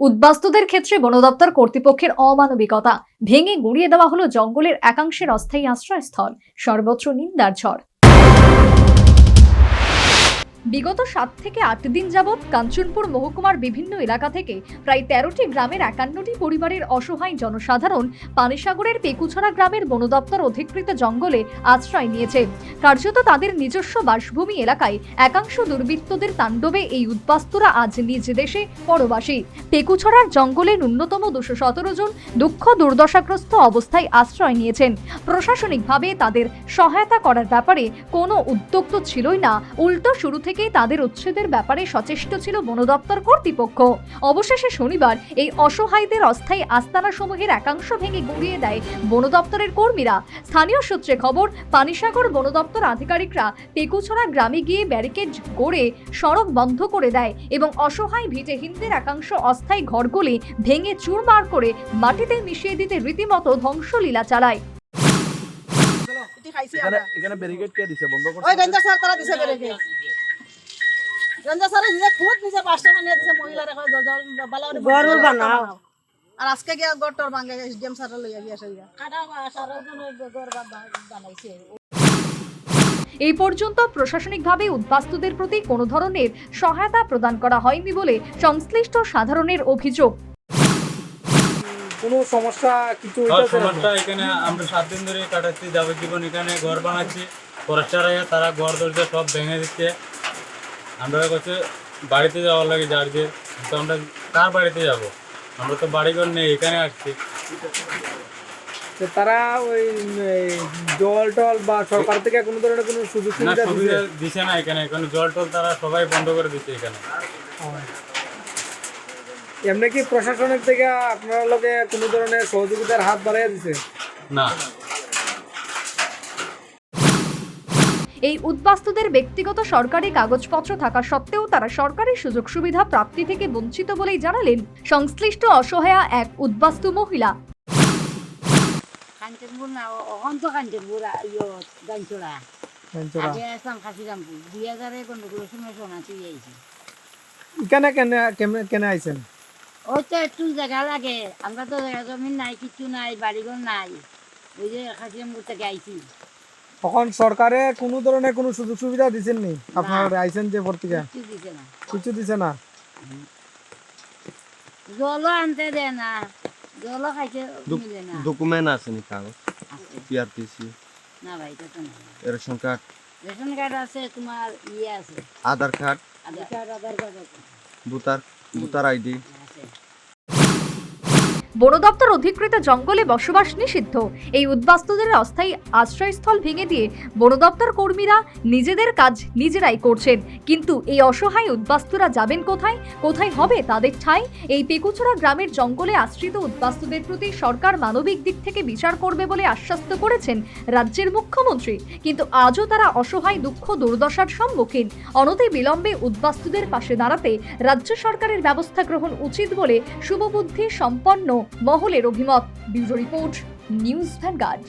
উদ্বাস্তুদের ক্ষেত্রে বন দপ্তর কর্তৃপক্ষের অমানবিকতা। ভেঙে গুড়িয়ে দেওয়া হলো জঙ্গলের একাংশের অস্থায়ী আশ্রয়স্থল। সর্বত্র নিন্দার ঝড়। বিগত সাত থেকে আট দিন যাবৎ কাঞ্চনপুর মহকুমার বিভিন্ন এলাকা থেকে প্রায় তেরোটি গ্রামের একান্নটি পরিবারের অসহায় জনসাধারণ পানিসাগরের পেকুছড়া গ্রামের বন দপ্তর অধিকৃত জঙ্গলে আশ্রয় নিয়েছে। কার্যত তাদের নিজস্ব বাসভূমি এলাকায় একাংশ দুর্বৃত্তদের তাণ্ডবে এই উদ্বাস্তুরা আজ নিজ দেশে পরবাসী। পেকুছড়ার জঙ্গলে ন্যূনতম দুশো সতেরো জন দুঃখ দুর্দশাগ্রস্ত অবস্থায় আশ্রয় নিয়েছেন। প্রশাসনিকভাবে তাদের সহায়তা করার ব্যাপারে কোনো উদ্যোগ তো ছিলই না। উল্টো শুরু থেকেই তাদের উচ্ছেদের ব্যাপারে সচেষ্ট ছিল বন দপ্তর কর্তৃপক্ষ। অবশেষে শনিবার এই অসহায়দের অস্থায়ী আস্তানা সমূহের একাংশ ভেঙে গুড়িয়ে দেয় বন দপ্তরের কর্মীরা। স্থানীয় সূত্রে খবর পানিসাগর বন দপ্তর আধিকারিকরা পেকুছড়া গ্রামে গিয়ে ব্যারিকেড গড়ে সড়ক বন্ধ করে দেয় এবং অসহায় ভিটেহীনদের একাংশ অস্থায়ী ঘরগুলি ভেঙে চুরমার করে মাটিতে মিশিয়ে দিতে রীতিমতো ধ্বংসলীলা চালায়। এখানে ব্যারিকেড কে দিছে? বন্ধ করছে? ওই গঞ্জা স্যার তারা দিছে বেরেকে গরুর বানাও। আর আজকে গিয়া গটর ভাঙে এসডিএম স্যার লইয়া গিয়া সেই কাটা সারা জন গর বানাইছে। এই পর্যন্ত প্রশাসনিকভাবে উদ্বাস্তুদের প্রতি কোনো ধরনের সহায়তা প্রদান করা হয়নি বলে সংশ্লিষ্ট সাধারণের অভিযোগ। কোনো সমস্যা কিছু সমস্যা এখানে আমরা সাত দিন ধরে কাটাচ্ছি যাবজ্জীবন এখানে ঘর বানাচ্ছি ফরেস্টার তারা ঘর দরজা সব ভেঙে দিচ্ছে। আমরা কাছে বাড়িতে যাওয়ার লাগে যার যে তো আমরা কার বাড়িতে যাব? আমরা তো বাড়িঘর নেই এখানে আসছি। তো তারা ওই জল টল বা সরকার থেকে কোনো ধরনের কোনো সুযোগ না সুবিধা দিছে? না এখানে এখানে জল টল তারা সবাই বন্ধ করে দিচ্ছে এখানে। এমনি কি প্রশাসনের থেকে আপনার লগে কোনো ধরনের সহযোগিতার হাত বাড়াইয়া দিছে? না। এই উদ্বাস্তুদের ব্যক্তিগত সরকারি কাগজপত্র থাকা সত্ত্বেও তারা সরকারি সুযোগ সুবিধা প্রাপ্তি থেকে বঞ্চিত বলেই জানালেন সংশ্লিষ্ট অসহায়া এক উদ্বাস্তু মহিলা। কোনো সময় সোনা চুই আইছি এখানে কেন কেমনে কেন আইছেন ওই তো একটু জায়গা লাগে। আমরা তো জায়গা জমিন নাই কিছু নাই বাড়িঘর নাই। ওই যে খাসিরামপুর থেকে আইছি তখন সরকারে কোনো ধরনের কোনো সুযোগ সুবিধা দিছেন নি। আপনার আইছেন যে পত্রিকা কিছু দিছে না। কিছু জলও আনতে দেয় না। খাইতে মিলে না। ডকুমেন্ট আছে নি কাগজ পিআরটিসি না ভাই এটা তো না। Ration card? রেশন কার্ড আছে তোমার ইয়ে আছে। Aadhaar card? Aadhaar card Aadhaar card আছে। Voter voter ID? বন দপ্তর অধিকৃত জঙ্গলে বসবাস নিষিদ্ধ। এই উদ্বাস্তুদের অস্থায়ী আশ্রয়স্থল ভেঙে দিয়ে বন দপ্তর কর্মীরা নিজেদের কাজ নিজেরাই করছেন। কিন্তু এই অসহায় উদ্বাস্তুরা যাবেন কোথায়? কোথায় হবে তাদের ঠাই? এই পেকুচড়া গ্রামের জঙ্গলে আশ্রিত উদ্বাস্তুদের প্রতি সরকার মানবিক দিক থেকে বিচার করবে বলে আশ্বস্ত করেছেন রাজ্যের মুখ্যমন্ত্রী। কিন্তু আজও তারা অসহায় দুঃখ দুর্দশার সম্মুখীন। অনতি বিলম্বে উদ্বাস্তুদের পাশে দাঁড়াতে রাজ্য সরকারের ব্যবস্থা গ্রহণ উচিত বলে শুভবুদ্ধি সম্পন্ন মহলের অভিমত ব্যুরো রিপোর্ট নিউজ ভ্যানগার্ড